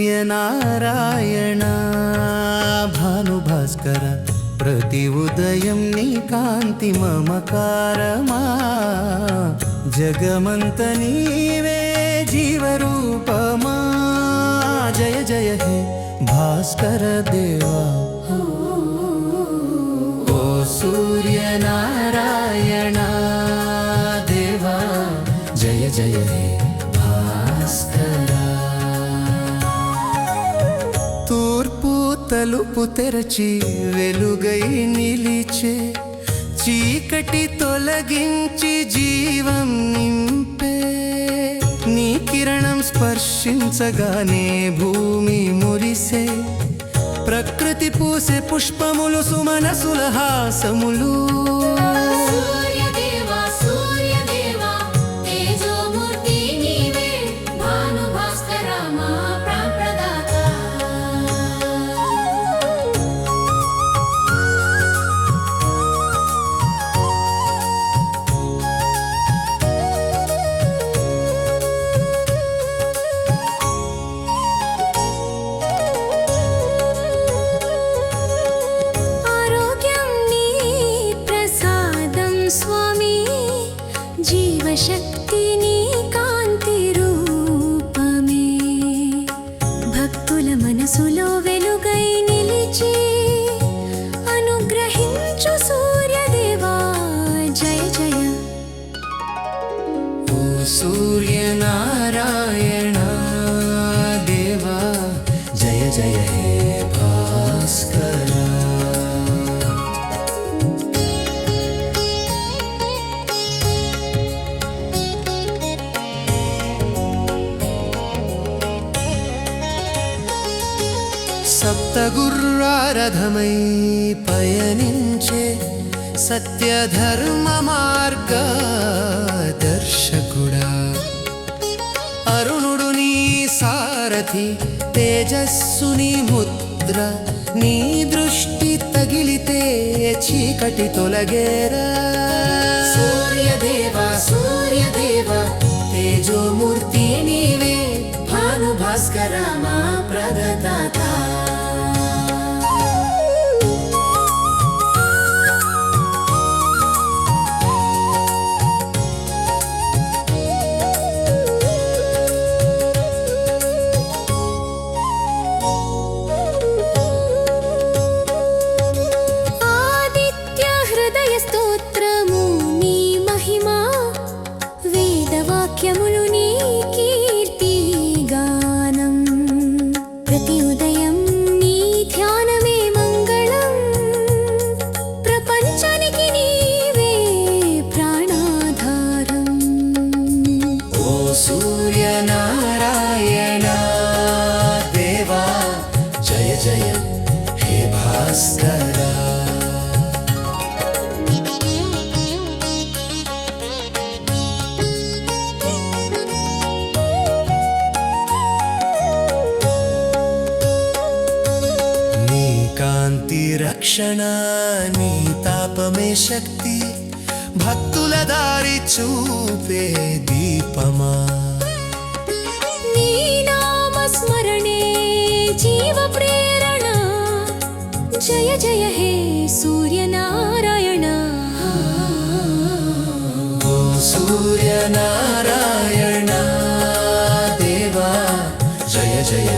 సూర్యనారాయణ భానుభాస్కర ప్రతి ఉదయం నీ కాంతి మమకారమా జగమంత నీవే జీవరూపమా జయ జయ హే భాస్కర దేవా ఓ సూర్యనారాయణ తలుపు తెరచి వెలుగై నిలిచే చీకటి తొలగించి జీవం నింపే నీ కిరణం స్పర్శించగానే భూమి మురిసే ప్రకృతి పూసే పుష్పములు సుమనసుల హాసములు. జయ జయ ఓ సూర్యనారాయణ దేవా జయ జయ హే భాస్కర సప్తగుర్రారథమై పయనించే సత్యధర్మ మార్గ దర్శకుడా అరుణుడు నీ సారథి తేజస్సు నీ ముద్ర నీ దృష్టి తగిలితే చీకటి తొలగేరా. సూర్యదేవ సూర్యదేవ తేజోమూర్తి నీవే భానుభాస్కర మా వాక్యములు నీ కీర్తి గానం. ప్రతి ఉదయం నీ ధ్యానమే మంగళం. ప్రపంచానికి నీవే ప్రాణాధారం. ఓ సూర్యనా రక్షణ నీ తాపమే శక్తి. భక్తుల దారి చూపే దీపమా. నీ నామ స్మరణే జీవ ప్రేరణ. జయ జయ హే సూర్యనారాయణ. ఓ సూర్యనారాయణ దేవా జయ జయ